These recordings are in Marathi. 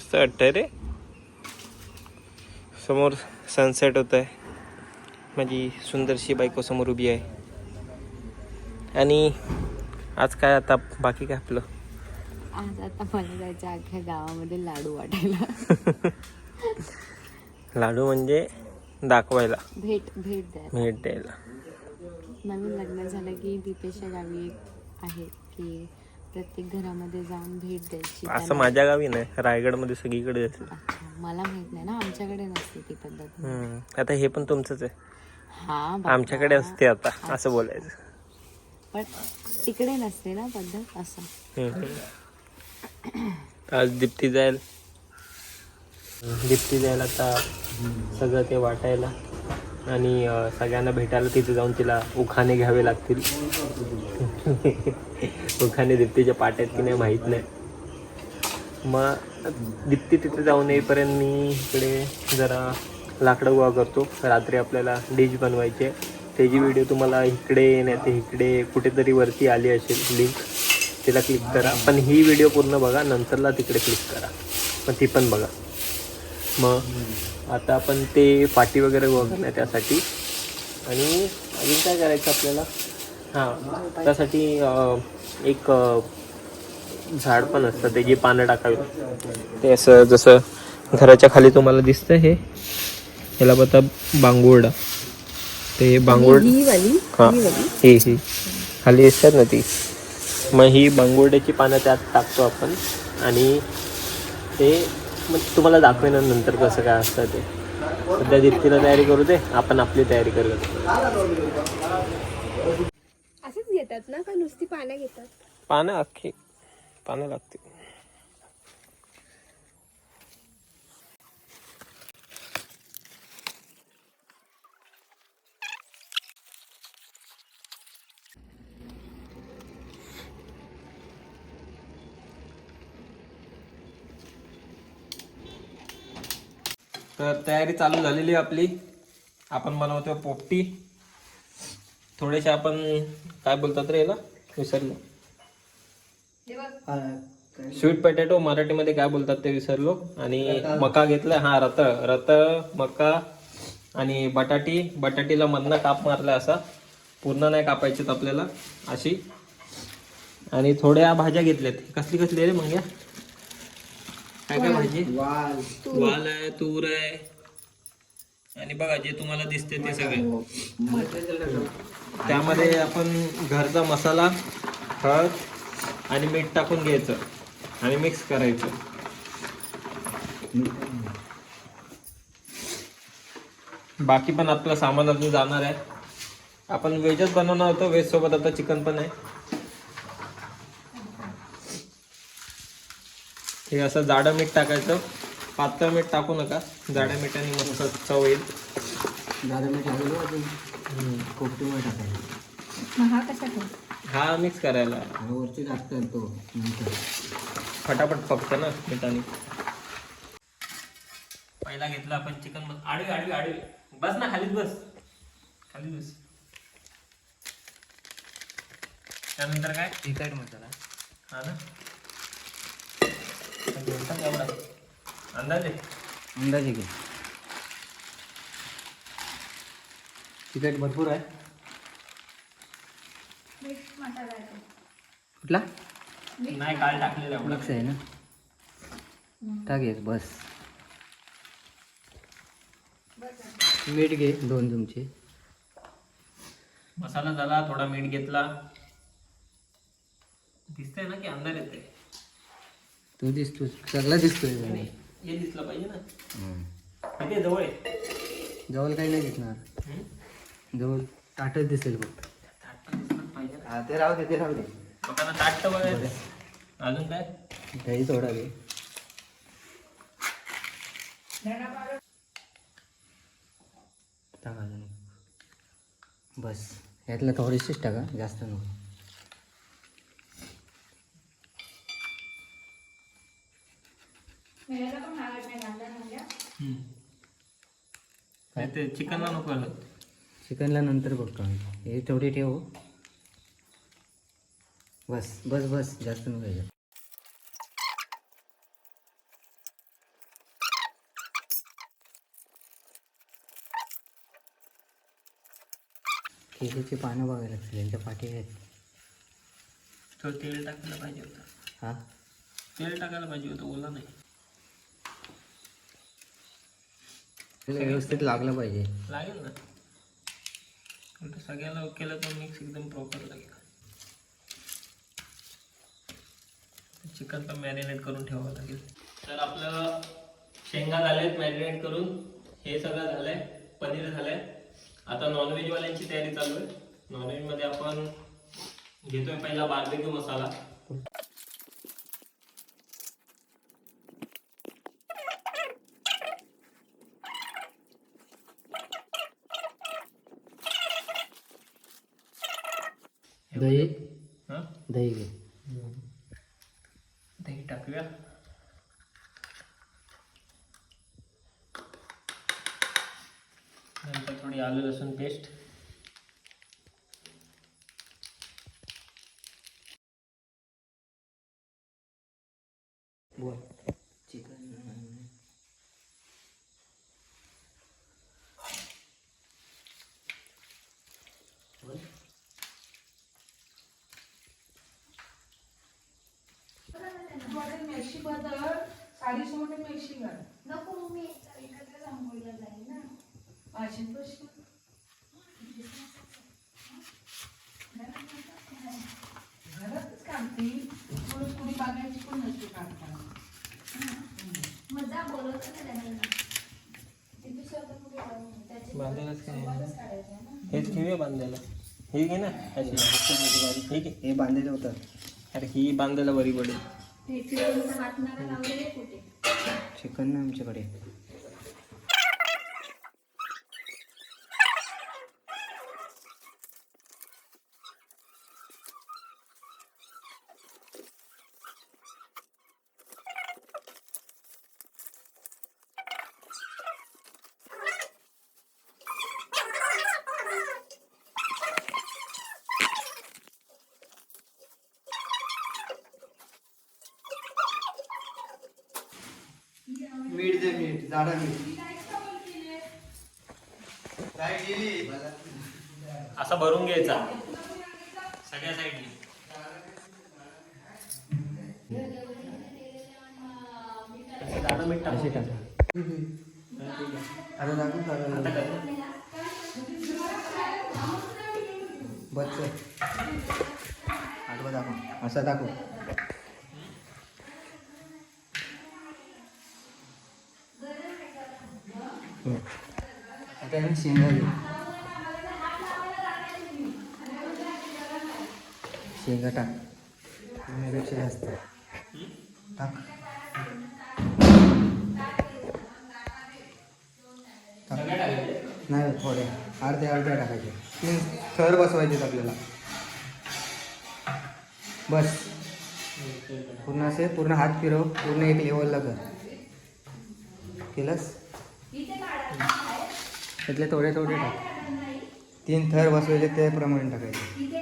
मस्त वाटतंय रे. समोर सनसेट होत आहे माझी सुंदरशी बायको समोर उभी आहे. आणि आज काय आता बाकी काय आपलं? आज आता मला जायचं अख्ख्या गावामध्ये लाडू वाटायला. लाडू म्हणजे दाखवायला. भेट भेट द्या भेट द्यायला. नवीन लग्न झालं की दीपेशच्या गावी आहे की प्रत्येक घरामध्ये जाऊन भेट द्यायची असं त्यांना- माझ्या गावी नाही रायगडमध्ये सगळीकडे असेल अच्छा मला माहीत नाही ना आमच्याकडे नसते ती पद्धत. हम्म. आता हे पण तुमचंच आहे. हा बाबा. आमच्याकडे असते आता असं बोलायचं. पण तिकडे नसते ना पद्धत असं. हम्म. आज दीप्ती जाईल. दीप्ती जाईल आता सगळं ते वाटायला. आणि अं, सगळ्यांना भेटायला तिथे जाऊन तिला उखाणे घ्यावे लागतील. सुखाने दीप्तीच्या पाट्यात की नाही माहीत नाही. मग दीप्ती तिथे जाऊन येईपर्यंत मी इकडे जरा लाकडं गोळा करतो. रात्री आपल्याला डिश बनवायची आहे. त्याची व्हिडिओ तुम्हाला इकडे नाही ते इकडे कुठेतरी वरती आली असेल लिंक तिला क्लिक करा. पण ही व्हिडिओ पूर्ण बघा नंतरला तिकडे क्लिक करा. मग ती पण बघा. मग आता आपण ते पाटी वगैरे वगैरे त्यासाठी. आणि अजून काय करायचं आपल्याला? हां त्यासाठी एक झाड पण असतं त्याची पानं टाकावी. ते असं जसं घराच्या खाली तुम्हाला दिसतं हे याला बघा बांगुर्डा. ते बांगुर्ड ही वाली हां ही ही खाली दिसतात ना ती. मग ही बांगुर्ड्याची पानं त्यात टाकतो आपण. आणि ते मग तुम्हाला दाखवेन नंतर कसं काय असतं ते. सध्या दीप्तीला तयारी करू दे आपण आपली तयारी करूया. असेच घेतात ना का नुसती पानं घेतात? पानं अख्खी. पानं लागतील तर तयारी चालू झालेली आहे आपली. आपण बनवतो पोपटी. थोडेसे आपण काय बोलतात रे याला? विसरलो. स्वीट पॅटेटो मराठीमध्ये काय बोलतात ते विसरलो. आणि मका घेतला हा रत. रत मका आणि बटाटी. बटाटीला मधनं काप मारला असा. पूर्ण नाही कापायचेत आपल्याला. अशी. आणि थोड्या भाज्या घेतल्यात. कसली कसली रे मग या? काय काय भाजी? वाल आहे तूर आहे. आणि बघा जे तुम्हाला दिसते ते सगळे. त्यामध्ये आपण घरचा मसाला हळद आणि मीठ टाकून घ्यायचं आणि मिक्स करायचं. बाकी पण आपलं सामान अजून जाणार आहे. आपण व्हेजच बनवणार होतो व्हेज सोबत आता चिकन पण आहे. हे असं जाडं मीठ टाकायचं. पातळ मीठ टाकू नका. जाड्या मिठाने मस्त चव येईल. हा कसा ठेव? हा मिक्स करायला. फटाफट पकतं ना मिठाने. पहिला घेतला आपण चिकन मस आडवी आडवी आडवी. बस ना खालीच बस. खाली बस. त्यानंतर काय? तिखट मसाला. हा ना? एवढा. अंदाजे. अंदाजे घे. तिखट भरपूर आहे. कुठला? नाही काल टाकलेला मिक्स आहे ना. टाक येत बस. मीठ घे दोन चमचे. मसाला झाला थोडा मीठ घेतला. दिसतंय ना की अंदाज येते तू दिसतो सगळा दिसतोय. हे दिसलं पाहिजे ना. माहिती जवळ आहे. जवळ काही नाही दिसणार. हम्म? जवळ ताटच दिसेल बघ. ताट तर दिसलं पाहिजे ना. हा ते राहू दे ते राहू दे. आता ताट तर बघायचं अजून काय? दही थोडा घे टाक अजून. एक. बस यातलं थोडीशीच टाका जास्त नको. मेळायला पण ते चिकनला नको चिकनला नंतर बघतो का हे तेवढे ठेवू. बस बस बस जास्त नको याच्यात. केळीची पानं बघायला लागतील यांच्या पाठी आहेत. थोडं तेल टाकायला पाहिजे होतं. हा? तेल टाकायला पाहिजे होतं ओला नाही. त्याला व्यवस्थित लागलं पाहिजे. लागेल ना? सगळ्याला केलं तर मिक्स एकदम प्रॉपर लागेल चिकन पण मॅरिनेट करून ठेवावं लागेल. तर आपलं शेंगा झालेत मॅरिनेट करून हे सगळं झालंय पनीर झालंय. आता नॉनव्हेजवाल्यांची तयारी चालू आहे. नॉनव्हेजमध्ये आपण घेतोय पहिला बार्बेक्यू मसाला. दही? हां? दही घे. दही टाकूया. नंतर थोडी आलू लसूण पेस्ट बोल चिकन मेशी बदल साडी सोडून मेशी घाल नको मी एकत्र आंघोळीला जाईल ना माझी कशी घरातच काढते थोडं थोडी बागायची पण नसते काढताना मजा बोलवत ना त्यांना तिथे स्वतः कुठे जाऊन ये. त्याची बांधायलाच काय हेच घेऊया बांधायला हे घे ना अशी हे घे हे बांधलेलं होतं. अरे ही बांधायला बरी पडेल चिकन ना आमच्याकडे. मीठ असा भरून घ्यायचा. सगळ्या साईडनी. दाणं मीठ टाकू. असे टाका आता दाखवू. का आता काय? बच्च आठवा दाखव. असा दाखव. हम्म. आता याने शेंगा घेऊ. शेंगा टाक. पूर्णपेक्षा जास्त. टाक. नाही थोडे. अर्धे अर्धे टाकायचे. तीन थर बसवायचे आपल्याला. बस. पूर्ण असे पूर्ण हात फिरव. पूर्ण एक लेवलला कर. केलंस? त्यातले थोडे थोडे टाक. तीन थर बसवायचे त्याप्रमाणे टाकायचे.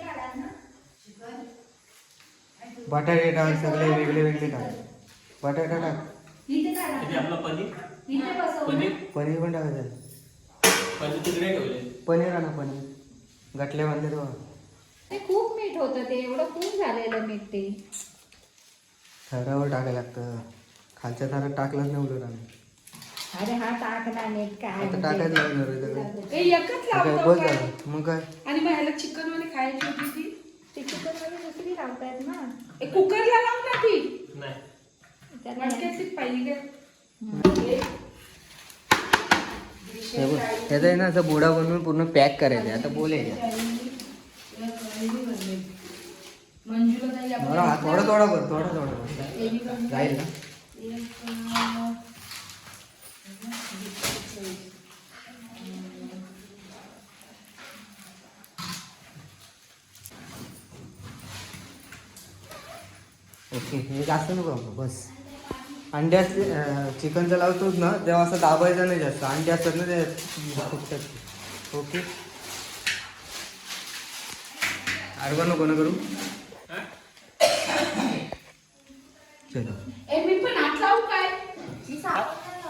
बटाटे टाक सगळे वेगळे वेगळे टाक. बटाटा टाक. पनीर? पनीर? पनीर पण टाकायचं. पनीर तिकडे ठेवले. पनीर आणा पनीर. गटले बांधले ते खूप मीठ होतं ते एवढं खूप झालेलं मीठ ते. थरावर टाकायला लागतं. खालच्या थरात टाकलंच नाही उलट आम्ही. अरे हा टाकला मीठ काय आता टाकायचं लागणार आहे सगळं ए एकच काय लावतो बस काय? झालं मग काय? आणि मग ह्याला चिकन वाली खायची होती ती. ते चिकनमध्ये दुसरी लावतायत ना. ए कुकरला लाव ना ती. नाही. त्याला पाहिजे हे बघ आहे ना असं बोडा बनवून पूर्ण पॅक करायचं आता बोलायचं मंजूला ताई आपण- थोडा थोडा थोडा कर थोडा थोडा कर. जाईल ना? ओके हे जास्त नको बस. अंड्या चिकनचं लावतोच ना तेव्हा असं दाबायचं नाही जास्त. अंडे असतात ना ते फुटतात ओके. आडवा नको ना करू. चलो.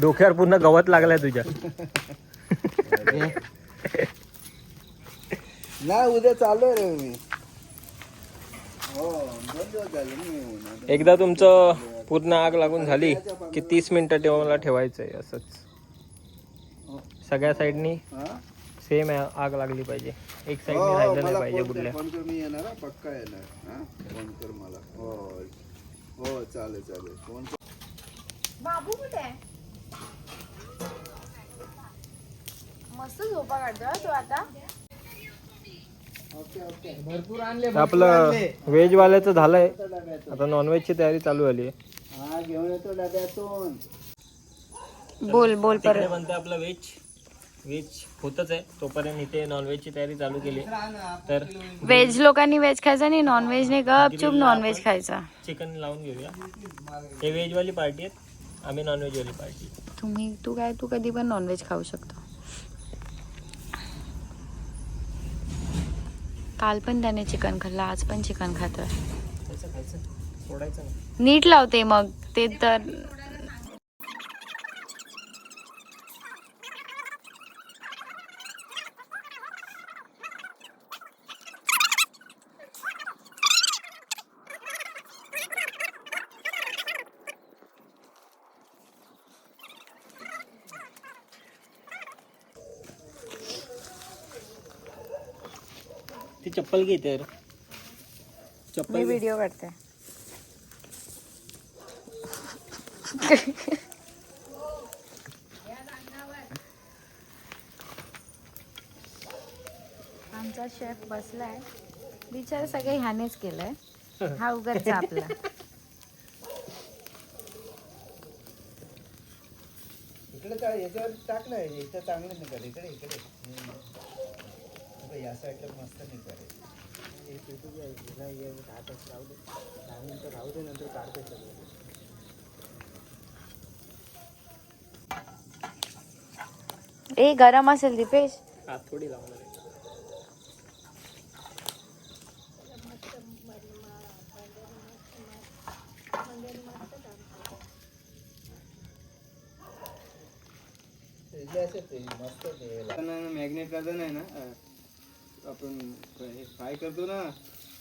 डोक्यावर पूर्ण गवत लागलाय तुझ्या. नाही उद्या चालू रे मी. हो एकदा तुमचं पूर्ण आग लागून झाली की तीस मिनिटं ठेवायला ठेवायचंय असंच. सगळ्या साईडनी हा? सेम आग लागली पाहिजे. एक हो, साईडनी राहिलं नाही मला पाहिजे कुठल्या फोन कर मी येणार हा, पक्का येणार हा फोन कर मला हो हो चालेल चालेल. फोन बाबू कुठे? आहे मस्त झोपा काढतोय तो आता. भरपूर आणले आपलं व्हेज वाल्याचं झालंय. आता नॉनव्हेजची तयारी चालू झाली हा घेऊन येतो डब्यातून. बोल बोल तिकडे म्हणते आपलं व्हेज व्हेज होतच आहे. तोपर्यंत इथे नॉनव्हेजची तयारी चालू केली तर व्हेज लोकांनी व्हेज खायचं आणि नॉन व्हेज नाही गपचूप नॉन व्हेज खायचा. चिकन लावून घेऊया. हे व्हेजवाली पार्टी आहेत. आम्ही नॉनव्हेजवाली पार्टी तुम्ही तू काय तू कधी पण नॉनव्हेज खाऊ शकतो. काल पण त्याने चिकन खाल्लं आज पण चिकन खातोय. नीट लावते मग. ते तर ती चप्पल घे तर. मी चप्पल घे. व्हिडिओ काढते. आमचा शेफ बसलाय. विचार सगळे ह्यानेच केलंय. हा उगाच आपला इकडे काय याच्यावर टाकलंय इथं चांगलं नाही करे इकडे इकडे. इकडे या साईडला मस्त नाही करे ए गरम असेल दीपेश. हात थोडी लावणार आहे. मस्त मॅग्नेट नाही ना? आपण हे फ्राय करतो ना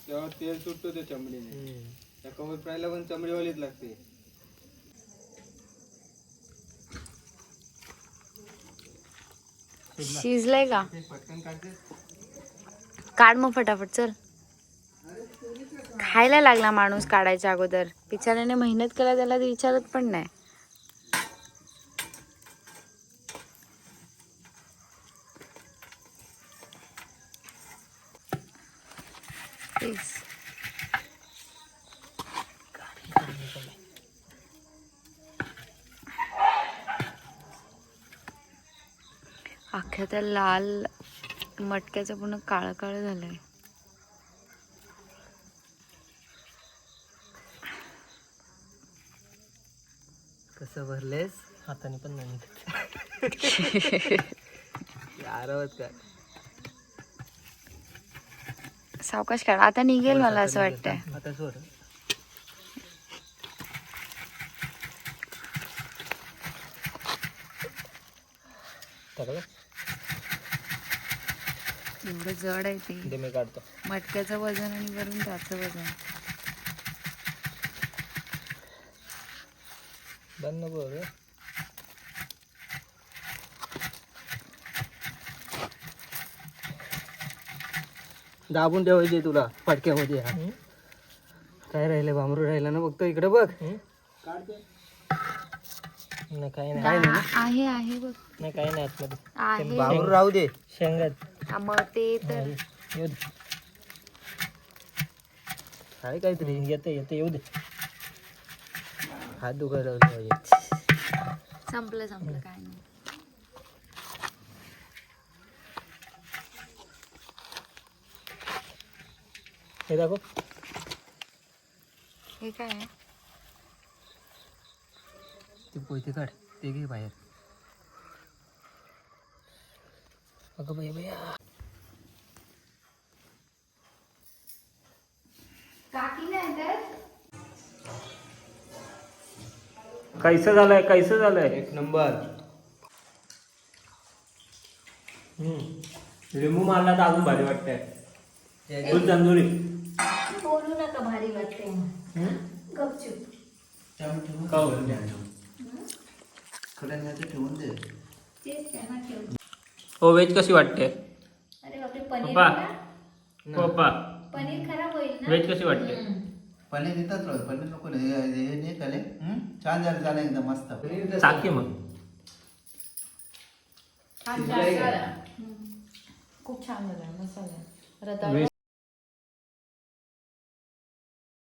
तेव्हा तेल सुटतो ते चमडीने. त्या कवर फ्रायला पण चमडीवालीच लागते. शिजलंय का? ते पटकन काढते. काढ मग फटाफट चल. खायला लागला माणूस काढायच्या अगोदर. बिचाऱ्याने मेहनत केला त्याला ते विचारत पण नाही. तेच. अख्ख्या त्या लाल मटक्याचं पूर्ण काळं काळं झालंय कसं भरलेस हाताने पण नाही. आरावत काय सावकाश काढ आता निघेल मला असं वाटतंय. आता सोड. टाकलं? एवढं जड आहे ते. ते मी काढतो. मटक्याचं वजन आणि वरून त्याचं वजन. बंद नको दाबून ठेवायचे तुला फटक्यामध्ये हा. काय राहिले बांबरू राहिला ना बघतो इकडे बघ. नाही काही नाही. आहे आहे बघ. नाही काही नाही आतमध्ये. आहे. बांबरू राहू दे. शेंगात हा, मग ते तर येऊ दे. काय काहीतरी. येते येते येऊ दे. हात दुखायला लागले. संपलं संपलं काय नाही. हे दाखव. हे काय? आहे ते पोयते काढ ते घे बाहेर. अगं बाई बाई काकी नाही तर? कैसं झालंय कैसं झालंय? एक नंबर. लिंबू मारला तर अजून भारी वाटतंय. दूध तंदुरी. बोलू नका भारी वाटते गपचूप. ठेवून दे. तेच त्यांना ठेव हो व्हेज कशी वाटते? अरे बापरे पनीर पप्पा. का? पप्पा. पनीर खराब होईल ना? कशी वाटते? पनीर देतात राहू पनीर नको. हे हे नाही हं? छान झालं झालं एकदम मस्त. चाकी मग. खूप छान झालं मसाला रताळ